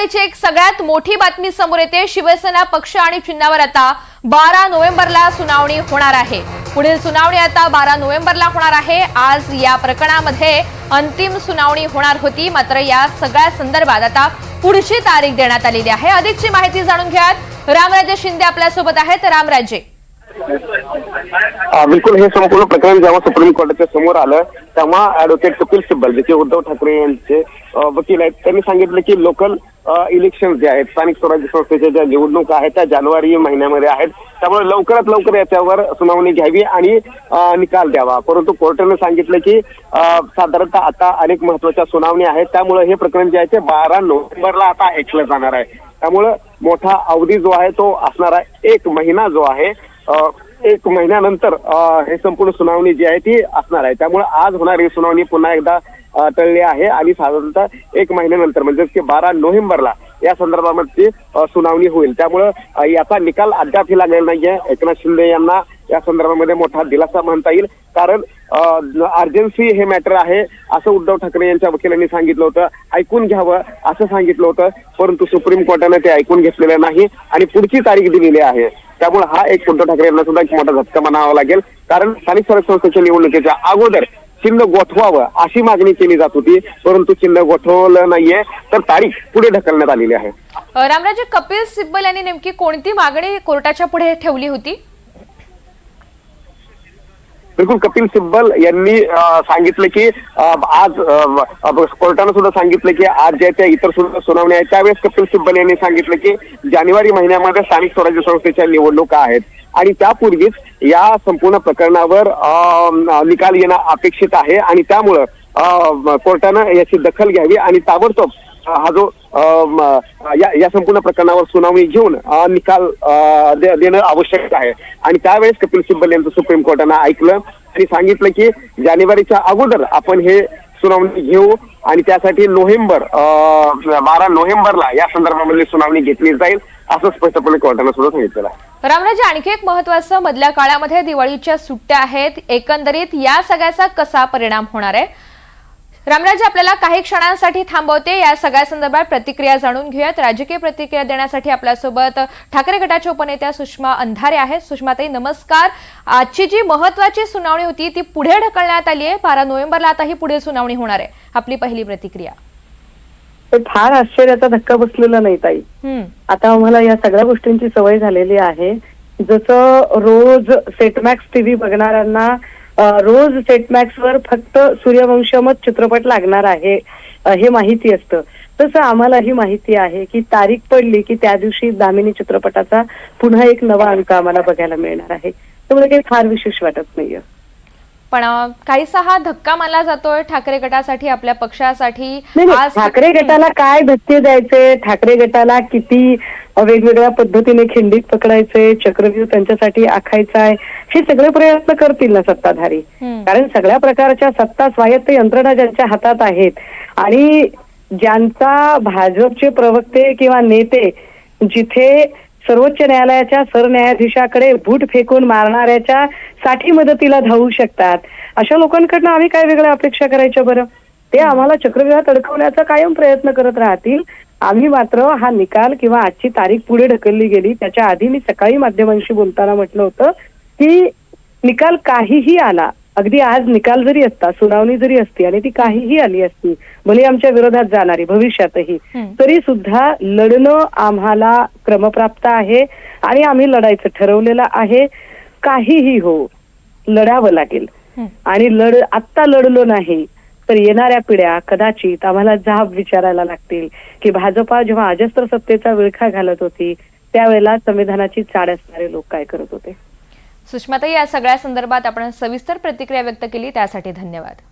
आघाडीची एक सगळ्यात मोठी बातमी समोर येते. शिवसेना पक्ष आणि चिन्हावर आता बारा नोव्हेंबरला सुनावणी होणार आहे. पुढील सुनावणी आता बारा नोव्हेंबरला होणार आहे. आज या प्रकरणामध्ये अंतिम सुनावणी होणार होती. मात्र या सगळ्या संदर्भात आता पुढची तारीख देण्यात आलेली आहे. अधिकची माहिती जाणून घ्यात रामराजे शिंदे आपल्यासोबत आहेत. रामराजे बिलकुल हे संपूर्ण प्रकरण जेव्हा सुप्रीम कोर्टाच्या समोर आलं तेव्हा ऍडव्होकेट कपिल सिब्बल जे की उद्धव ठाकरे यांचे वकील आहेत त्यांनी सांगितलं की लोकल इलेक्शन जे आहेत स्थानिक स्वराज्य संस्थेच्या ज्या निवडणुका आहेत त्या जानेवारी महिन्यामध्ये आहेत. त्यामुळे लवकरात लवकर याच्यावर सुनावणी घ्यावी आणि निकाल द्यावा. परंतु कोर्टाने सांगितलं की साधारणतः आता अनेक महत्त्वाच्या सुनावणी आहेत. त्यामुळे हे प्रकरण जे आहे ते बारा नोव्हेंबरला आता ऐकलं जाणार आहे. त्यामुळं मोठा अवधी जो आहे तो असणारा एक महिना जो आहे एक महिन्यानंतर हे संपूर्ण सुनावणी जी आहे ती असणार आहे. त्यामुळे आज होणारी सुनावणी पुन्हा एकदा टळली आहे आणि साधारणतः एक महिन्यानंतर म्हणजेच की बारा नोव्हेंबरला या संदर्भामध्ये सुनावणी होईल. त्यामुळं याचा निकाल अद्यापही लागलेला नाहीये. एकनाथ शिंदे यांना या संदर्भामध्ये मोठा दिलासा म्हणता येईल. कारण अर्जन्सी हे मॅटर आहे. असं उद्धव ठाकरे यांच्या वकिलांनी सांगितलं होतं. ऐकून घ्यावं असं सांगितलं होतं. परंतु सुप्रीम कोर्टाने ते ऐकून घेतलेलं नाही आणि पुढची तारीख दिलेली आहे. त्यामुळे हा एक उद्धव ठाकरे यांना सुद्धा एक मोठा झटका म्हणावा लागेल. कारण स्थानिक स्वराज्य संस्थेच्या निवडणुकीच्या अगोदर चिन्ह गोठवावं अशी मागणी केली जात होती. परंतु चिन्ह गोठवलं नाहीये. तर तारीख पुढे ढकलण्यात आलेली आहे. रामराजे कपिल सिब्बल यांनी नेमकी कोणती मागणी कोर्टाच्या पुढे ठेवली होती? बिलकुल कपिल सिब्बल यांनी सांगितलं की आज कोर्टानं सुद्धा सांगितलं की आज ज्या त्या इतर सुद्धा सुनावण्या आहेत त्यावेळेस कपिल सिब्बल यांनी सांगितलं की जानेवारी महिन्यामध्ये स्थानिक स्वराज्य संस्थेच्या निवडणुका आहेत. आणि त्यापूर्वीच या संपूर्ण प्रकरणावर निकाल येणं अपेक्षित आहे. आणि त्यामुळं अं, कोर्टानं याची दखल घ्यावी आणि ताबडतोब हा जो या या संपूर्ण प्रकरणावर सुनावणी घेऊन निकाल दे- देणं आवश्यक आहे. आणि त्यावेळेस कपिल सिब्बल यांचं सुप्रीम कोर्टानं ऐकलं आणि सांगितलं की जानेवारीच्या अगोदर आपण हे सुनावणी घेऊ आणि त्यासाठी नोव्हेंबर बारा नोव्हेंबरला या संदर्भामध्ये सुनावणी घेतली जाईल असं स्पष्टपणे कोर्टानं सुद्धा सांगितलेलं आहे. रामराजे आणखी एक महत्वाचं मधल्या काळामध्ये दिवाळीच्या सुट्ट्या आहेत. एकंदरीत या सगळ्याचा कसा परिणाम होणार आहे? रामराजे आपल्याला काही क्षणांसाठी थांबवते. या सगळ्या संदर्भात प्रतिक्रिया जाणून घेऊयात. राजकीय प्रतिक्रिया देण्यासाठी आपल्यासोबत ठाकरे गटाच्या उपनेत्या सुषमा अंधारे आहेत. सुषमाताई नमस्कार. आजची जी महत्वाची सुनावणी होती ती पुढे ढकलण्यात आली आहे. बारा नोव्हेंबरला आता ही पुढे सुनावणी होणार आहे. आपली पहिली प्रतिक्रिया. फार आश्चर्याचा धक्का बसलेला नाही ताई. आता आम्हाला या सगळ्या गोष्टींची सवय झालेली आहे. जसं रोज सेटमॅक्स टीव्ही बघणाऱ्यांना रोज सेटमॅक्स वर फक्त सूर्यवंशमच चित्रपट लागणार आहे हे माहिती असतं. तसं आम्हाला ही माहिती आहे की तारीख पडली की त्या दिवशी दामिनी चित्रपटाचा पुन्हा एक नवा अंक आम्हाला बघायला मिळणार आहे. त्यामुळे काही फार विशेष वाटत नाहीये. पण काहीसा हा धक्का मानला जातोय ठाकरे गटासाठी आपल्या पक्षासाठी. ठाकरे गटाला काय धक्के द्यायचे? ठाकरे गटाला किती वेगवेगळ्या पद्धतीने खिंडीत पकडायचे चक्रव्यूह त्यांच्यासाठी आखायचा आहे हे सगळे प्रयत्न करतील ना सत्ताधारी. कारण सगळ्या प्रकारच्या सत्ता स्वायत्त यंत्रणा ज्यांच्या हातात आहेत आणि ज्यांचा भाजपचे प्रवक्ते किंवा नेते जिथे सर्वोच्च न्यायालयाच्या सरन्यायाधीशाकडे बूट फेकून मारणाऱ्याच्या साठी मदतीला धावू शकतात. अशा लोकांकडनं आम्ही काय वेगळ्या अपेक्षा करायच्या बरं? ते आम्हाला चक्रव्यूहात अडकवण्याचा कायम प्रयत्न करत राहतील. आम्ही मात्र हा निकाल किंवा आजची तारीख पुढे ढकलली गेली. त्याच्या आधी मी सकाळी माध्यमांशी बोलताना म्हटलं होतं की निकाल काहीही आला अगदी आज निकाल जरी असता सुनावणी जरी असती आणि ती काहीही आली असती भले आमच्या विरोधात जाणारी भविष्यातही. तरी सुद्धा लढणं आम्हाला क्रमप्राप्त आहे आणि आम्ही लढायचं ठरवलेलं आहे काहीही हो लढावं लागेल. आणि लढ आत्ता लढलो नाही तर येणाऱ्या पिढ्या कदाचित आम्हाला जाब विचारायला लागतील की भाजपा जेव्हा अजस्त्र सत्तेचा विळखा घालत होती त्यावेळेला संविधानाची चाड असणारे लोक काय करत होते सुषमाताई या सगळ्या संदर्भात आपण सविस्तर प्रतिक्रिया व्यक्त केली त्यासाठी धन्यवाद.